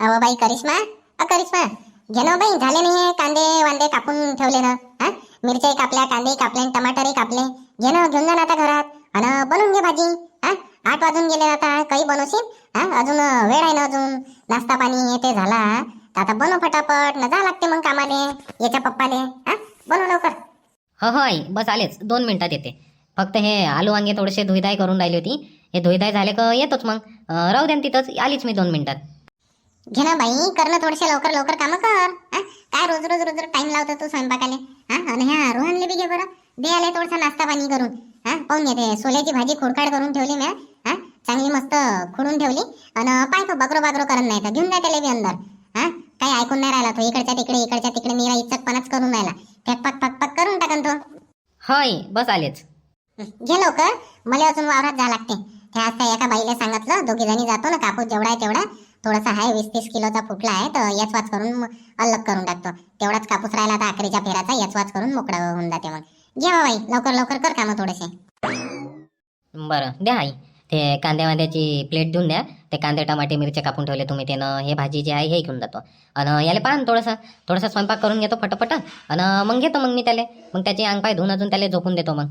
अहो बाई करिश्मा. अ करिश्मा. घे ना हो बाई झाले नाही कांदे वांदे कापून ठेवले ना. हा? मिरच्याही कापल्या कांदे कापले टमाटरही कापले घे ना घेऊन जा ना आता घरात. आणि बनवून घे भाजी. हा? आठ वाजून गेले आता काही बनवशील? हा? अजून वेळ आहे ना अजून. नाश्ता पाणी ते झाला. तर आता बनव फटाफट न जा लागते मग कामाले याच्या पप्पाले. हा? बनव लवकर. हो हो आई. बस आलेच. दोन मिनिटात येते. फक्त हे आलू वांगे थोडेसे धुईदाय करून राहिली होती. हे धुईदाय झाले का येतोच मग. अं, राहू द्या तिथंच. आलीच मी दोन मिनिटात. घे ना बाई कर ना थोडेसे लवकर लवकर कामं कर. काय रोज रोज रोज टाइम लावतो तू स्वयंपाकाले? हा? आणि ह्या रोहनले बी घे बरं. दे आले थोडासा नाश्ता पाणी करून. हा? पाहून घेते सोल्याची भाजी खोडकाड करून ठेवली मी हा? चांगली मस्त खुडून ठेवली. आणि पाय तो बगरो बगरो करत नाही तर. घेऊन जा त्याला बी अंदर. हा? काही ऐकून नाही राहिला तो. इकडच्या तिकडे इकडच्या तिकडे. निरा इचकपणाच करून राहिला. फेकपाक फकपाक करून टाकन तो. हो आई बस आलेच. घे लवकर. मला अजून वावरात जा लागते. त्या एका बाईला सांगितलं दोघी जणी जातो ना कापूस जेवढा आहे तेवढा. थोडासा आहे वीस तीस किलोचा फुटला आहे तर याच वाच करून अलग करून टाकतो. तेवढाच कापूस राहिला आता आखरीच्या फेराचा याच वाच करून मोकळा होऊन जाते मग. घ्या बाई लवकर लवकर कर कामं थोडेसे. बरं द्या आई. ते कांद्या वांद्याची प्लेट देऊन द्या. ते कांदे टमाटे मिरच्या कापून ठेवले तुम्ही त्यानं हे भाजी जे आहे हे घेऊन जातो. आणि याला पाहा ना थोडंसं थोडासा स्वयंपाक करून घेतो फटाफट. आणि मग घेतो मग मी त्याला. मग त्याची अंग पाय धुवून अजून त्याला झोपून देतो मग.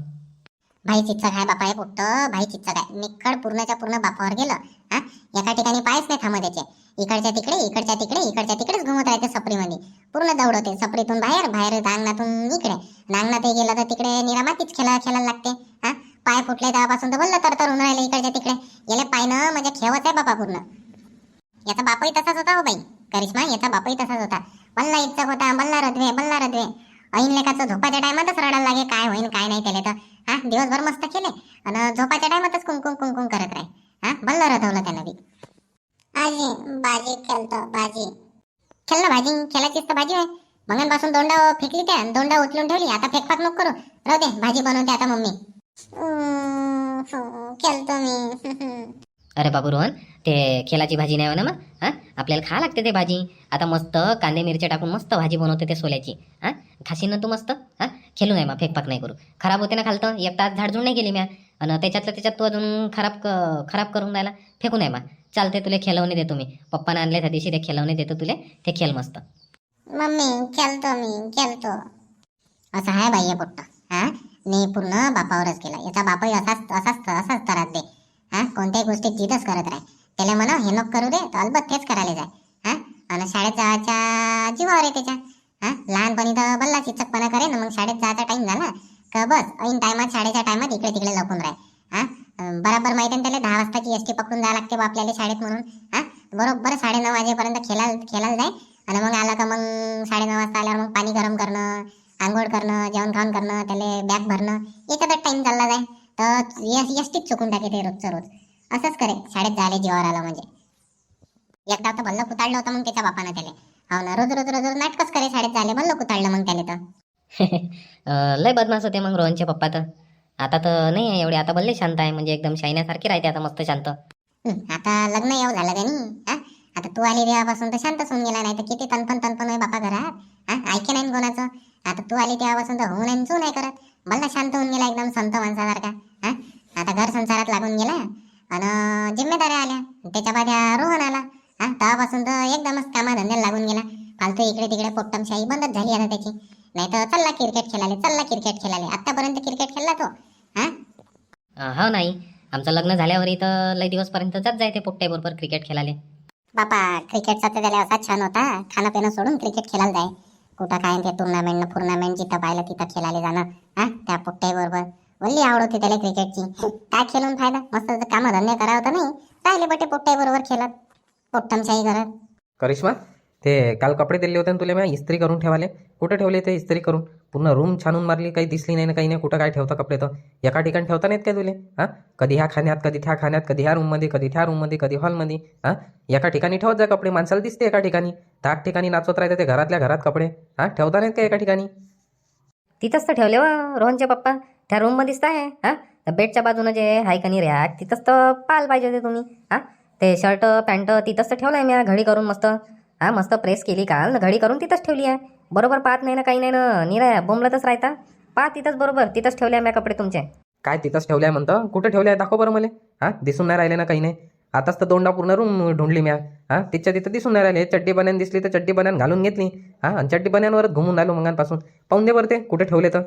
भाई चिच्चक आहे बापा हे पोट्ट भाई चिच्चक आहे निखड पूर्णच्या पूर्ण बापावर गेलं हा? एका ठिकाणी पायच नाही थांबत त्याचे इकडच्या तिकडे इकडच्या तिकडे इकडच्या तिकडेच घुमत राहते सपरीमध्ये. पूर्ण दौडवते सपरीतून बाहेर बाहेर दांगणातून इकडे. अंगणातही गेलं तर तिकडे निरामातीच खेळा खेळायला लागते हा? पाय फुटले तेव्हापासून तर बोललं तर तर होऊन राहिले इकडच्या तिकडे. गेले पायनं म्हणजे खेळत आहे बापा पूर्ण. याचा बापही तसाच होता हो बाई. करिश्मा याचा बापही तसाच होता. बल्ला इच्छक होता बल्ला रद्वे बल्ला रद्वे. ऐन लेखाचं झोपाच्या टायमातच रडायला लागे काय होईन काय नाही त्याला तर हा दिवसभर मस्त केले. आणि झोपाच्या टायमातच कुंकुम कुंकुम करत राहे हा बल्ला रथवलं त्यानं बी. आजी भाजी खेळतो भाजी. खेळ ना भाजी? खेळायचीच तर भाजी आहे मगांपासून दोंडा फेकली त्या दोंडा उचलून ठेवली. आता फेकफाक नको करू. राहू दे भाजी बनवते आता मम्मी. खेळतो मी. अरे बाबू रोहन ते खेलाची भाजी नाही हो ना मग? हां आपल्याला खा लागते ते भाजी. आता मस्त कांदे मिरच्या टाकून मस्त भाजी बनवते ते सोल्याची. हां खाशीन ना तू मस्त? हां खेळू नाही मग फेकपाक नाही करू. खराब होते ना खालतं एक तास झाडझूड नाही केली म्या. आणि त्याच्यातलं त्याच्यात तू अजून खराब क- खराब करून राहिला. फेकू नाही मग. चालते तुला खेळवणे देतो मी पप्पाने आणले त्या दिवशी ते खेळवणे देतो तुले ते खेळ मस्त. मम्मी खेळतो मी खेळतो असं आहे बाई हे पोट्ट. हा? मी पूर्ण बापावरच केला. याचा बापही असाच असाच असाच त्रास दे. हा? कोणत्याही गोष्टी जिदच करत राह. त्याला म्हणा हे नको करू दे तर अलबत्त तेच करायला जाय. हा? आणि शाळेत जायच्या जीवावर आहे त्याच्या. हा? लहानपणी तर बल्ला चिचकपणा करे ना मग शाळेत जायचा टाइम झाला. का बस ऐन टायमात शाळेच्या टायमात इकडे तिकडे लपून राहे हा? बराबर माहिती आहे त्याला? दहा वाजताची एस टी पकडून जावं लागते बा आपल्याला शाळेत म्हणून. हा? बरोबर साडे नऊ वाजेपर्यंत खेळाल खेळायला जाय. आणि मग आला का मग साडे नऊ वाजता आल्यावर मग पाणी गरम करणं आंघोळ करणं जेवण खावण करणं त्याला बॅग भरणं याच्यातच टाइम चालला जाय. तर यस यष्टीच चुकून टाके ते रोजचं रोज. असंच करे. शाळेत जायला जीवावर आलं म्हणजे. एकदा तर भल्ल कुताडलं होतं मग त्याच्या बापानं त्याला. हो ना रोज रोज रोज रोज नाटकच करे शाळेत झाले भल्लं कुताडलं मग त्याला तर अं, लय बदमाश होते मग रोहनचे पप्पा तर. आता तर नाही एवढे आता बल्ले शांत आहे म्हणजे एकदम शायण्यासारखे राहते आता मस्त शांत. आता लग्न येऊ हो झालं त्यांनी आता तू आली तेव्हापासून तर शांतच होऊन गेला नाही तर किती तनपण तनपण आहे बापा घरात. ऐके नाही कोणाचं. आता तू आली तेव्हापासून तर होऊ नाही चू नाही करत. भल्ला शांत होऊन गेला एकदम संत माणसासारखा. हा आता घर संसारात लागून गेला. आणि जिम्मेदाऱ्या आल्या. त्याच्या बाद रोहन आला. हा तेव्हापासून तर एकदमच कामाधंद्याला लागून गेला. फालतू इकडे तिकडे पोट्टमशाही बंदच झाली आता त्याची. नाही तर चालला क्रिकेट खेळाले चालला क्रिकेट खेळाले आतापर्यंत क्रिकेट खेळला तो. हा? हो नाही. आमचं लग्न झाल्यावर इथं लय दिवसपर्यंत जात जाय ते पोट्टे बरोबर क्रिकेट खेळाले बापा क्रिकेटचा तर त्याला असा छान होता. खाणं पिणं सोडून क्रिकेट खेळायला जाय. कुठं काय ते टुर्नामेंट टुर्नामेंट जिथं पाहिलं तिथं खेळायला जाणं. हा? त्या पुट्ट्या बरोबर. वल्ली आवड होती त्याला क्रिकेटची काय खेळून फायदा मस्त काम धंदे करा होता नाही. राहिले बटे पोट्ट्या बरोबर खेळत. पोट्टमशाही करत. करिश्मा? ते काल कपडे दिले होते ना तुला मी इस्त्री करून ठेवाले. कुठे ठेवले ते इस्त्री करून? पूर्ण रूम छानून मारली काही दिसली नाही ना काही नाही. कुठं काय ठेवता कपडे तर? एका ठिकाणी ठेवता नाहीत काय तुले? हां? कधी ह्या खाण्यात कधी त्या खाण्यात कधी ह्या रूममध्ये कधी त्या रूममध्ये कधी हॉलमध्ये हां? एका ठिकाणी ठेवत जा कपडे. माणसाला दिसते एका ठिकाणी. त्या ठिकाणी नाचवत राहते ते घरातल्या घरात कपडे. हां? ठेवता नाहीत का एका ठिकाणी? तिथंच तर ठेवले व रोहनचे पप्पा. त्या रूममध्येच तर आहे. हां? बेडच्या बाजूनं जे आहे का नाही रॅक तिथंच तर पाल पाहिजे होते तुम्ही. हां? ते शर्ट पॅन्ट तिथंच तर ठेवलं आहे मी घडी करून मस्त. हां मस्त प्रेस केली काल न घडी करून तिथंच ठेवली आहे. बरोबर पाहत नाही ना काही नाही ना. निरा बोंबलतच राहता. पहा तिथंच बरोबर. तिथंच ठेवले आहे मी कपडे तुमचे. काय तिथंच ठेवले आहे म्हणतं? कुठे ठेवले आहे दाखव बरं मला. हां दिसून नाही राहिले ना काही नाही. आताच तर दोंडा पूर्ण रूम ढूंढली म्या. हा तिच्या तिथं दिसून नाही राहिले. चड्डी बन्यान दिसली तर चड्डी बन्यान घालून घेतली. हा आणि चड्डी बन्यानवरच घुमून आलो मंगांपासून. पाहून दे बरं ते कुठे ठेवले तर.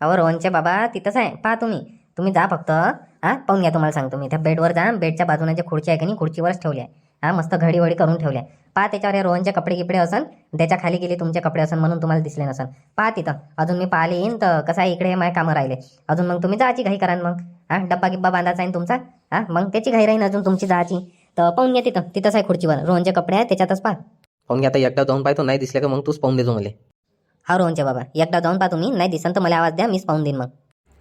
अहो रोहनचे बाबा तिथंच आहे. पहा तुम्ही. तुम्ही जा फक्त. हा पाहून घ्या तुम्हाला सांगतो मी. त्या बेडवर जा. बेडच्या बाजूने जे खुर्ची आहे की नाही खुर्चीवरच ठेवली आहे. हा मस्त घडी वडी करून ठेवली आहे पहा त्याच्यावर हे रोहनचे कपडे गिपडे असन त्याच्याखाली गेली तुमचे कपडे असन म्हणून तुम्हाला दिसले नसन. पहा तिथं अजून मी पाहिले येईन तर कसं आहे इकडे माझे कामं राहिले. अजून मग तुम्ही जायची घाई कराल मग. हा डब्बा गिब्बा बांधायचा आहे तुमचा? हा मग त्याची घाई राहीन अजून तुमची जायची. तर पाहून घ्या तिथं तिथंच आहे खुर्चीवर. रोहनचे कपडे आहेत त्याच्यातच पहा. पाहून घे आता एकदा जाऊन पाहतो नाही दिसले का मग तूच पाहून देजो मला हा रोहनचे बाबा एकदा जाऊन पहा तुम्ही नाही दिसन तर मला आवाज द्या मीच पाहून देईन मग.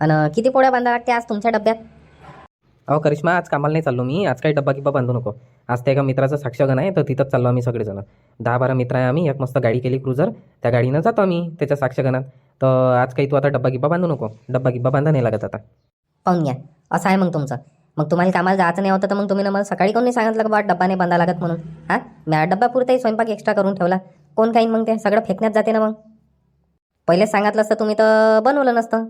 आणि किती पोळ्या बांधा लागते आज तुमच्या डब्यात? अहो करिश्मा आज कामाला नाही चाललो मी. आज काही डब्बा किब्बा बांधू नको. आज त्या एका मित्राचं साक्षगण आहे तर तिथंच चाललो आम्ही सगळेजण. दहा बारा मित्र आहे आम्ही एक मस्त गाडी केली क्रुझर त्या गाडीनं जातो आम्ही त्याच्या साक्षगणात. तर आज काही तू आता डब्बा गिब्बा बांधू नको. डब्बा गिब्बा बांधा नाही लागत आता. पाहून घ्या. असं आहे मग तुमचं. मग तुम्हाला कामाला जायचं नाही होतं तर मग तुम्ही ना मला सकाळी कोणी नाही सांगितलं का बा डब्बा नाही बांधा लागत म्हणून? हा? मी डब्बा पुरताही स्वयंपाक एक्स्ट्रा करून ठेवला. कोण काही मग ते सगळं फेकण्यात जाते ना मग? पहिलेच सांगितलं असतं तुम्ही तर बनवलं नसतं.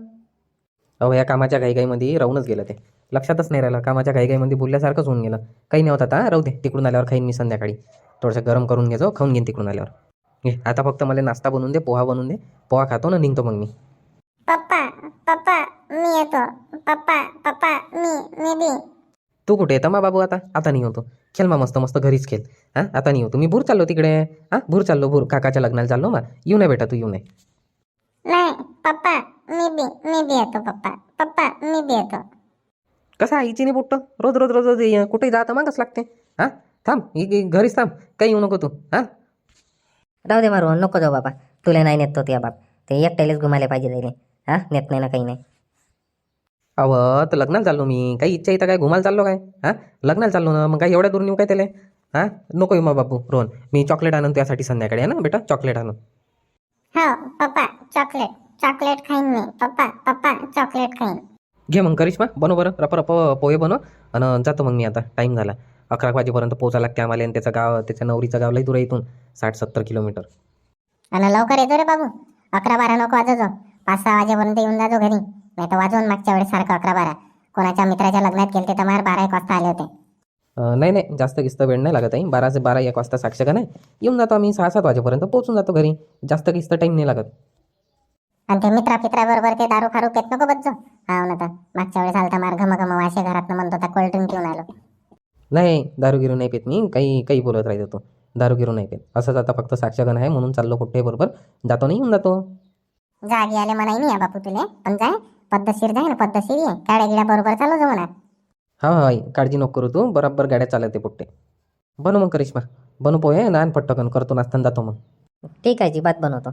अहो या कामाच्या घाईघाईमध्ये राहूनच गेलं ते. लक्षातच नाही राहिलं कामाच्या घाईघाईमध्ये बोलल्यासारखंच होऊन गेलं. काही नाही होत आता राहू दे तिकडून आल्यावर खाईन मी संध्याकाळी. थोडंसं गरम करून घेजो खाऊन घेईन तिकडून आल्यावर. घे आता फक्त मला नाश्ता बनवून दे पोहा बनवून दे पोहा खातो ना निघतो मग मी. पप्पा पप्पा मी येतो. पप्पा पप्पा मी मी बी. तू कुठे येतं मा बाबू आता? आता नाही होतो. खेळ मा मस्त मस्त घरीच खेळ हां आता नाही होतो. मी भूर चाललो तिकडे. हां भूर चाललो भूर. काकाच्या लग्नाला चाललो मा. येऊ नये बेटा तू येऊ नये. नाही पप्पा मी बी मी बी येतो पप्पा. पप्पा मी बी येतो. कसं आईची नाही बुट्ट? रोज रोज रोज रोज ये- कुठेही जातं मागच लागते. हां? थांब इ- इ- घरीच थांब. काही येऊ नको तू. हां? राहू दे मारून नको जाऊ बाबा. तुला नाही नेत तो त्या बाप. ते एकट्यालेच घुमायला पाहिजे त्याने हा? नेत नाही ना काही नाही. अव तर लग्नाला चाललो मी. काही इच्छा इथं काय घुमायला चाललो काय? हां? लग्नाला चाललो ना मग काय एवढ्या दूर नेऊ काय त्याला? हां? नको येऊ मग बापू रोहन. मी चॉकलेट आणून त्यासाठी संध्याकाळी आहे ना बेटा? चॉकलेट आणून. हो पप्पा चॉकलेट चॉकलेट खाईन मी. पप्पा पप्पा चॉकलेट खाईन. घे मग करिश्मा बनव बरं रप रप पोहे बनव आणि जातो मग मी आता टाईम झाला. अकरा वाजेपर्यंत पोचायला लागते आम्हाला आणि त्याचं गाव त्याच्या नवरीचं गाव लई दूर आहे इथून साठ सत्तर किलोमीटर. आणि लवकर येतो रे बाबू. अकरा बारा नको वाजवजो पाच सहा वाजेपर्यंत येऊन जाजो घरी. नाही तर वाजवून मागच्या वेळेस सारखं अकरा बारा. कोणाच्या मित्राच्या लग्नात गेलते तर मार बारा एक वाजता आले होते. नाही नाही जास्त किस्त वेळ नाही लागत आहे. बारा ते बारा एक वाजता साक्षगण आहे येऊन जातो आम्ही सहा सात वाजेपर्यंत पोहोचून जातो घरी. जास्त किस्त टाईम नाही लागत. आणि ते मित्रा फित्राबरोबर ते दारू खारू पेत नको बच्चो. हा ना तर मागच्या वेळेस आलता मार घम घम वाशे घरात म्हणत होता कोल्ड ड्रिंक घेऊन आलो. नाही दारू गिरू नाही पेत मी. काही काही बोलत राहतो तो. दारू गिरू नाही पेत. असंच आता फक्त साक्षगण आहे म्हणून चाललो कुठे बरोबर. जातो नाही येऊन जातो. जागी आले म्हणाय नाही या बापू तुले. पण जाय पद्धतशीर जाय ना पद्धतशीर ये. गाड्या गिड्या बरोबर चालू जाऊ म्हणा हा हा आई. काळजी नको करू तू. बरोबर गाड्या चालवते पुट्टे. बनू मग करिश्मा. बनू पोहे नान पट्टकन. करतो आणि जातो मग. ठीक आहे जी बात बनवतो.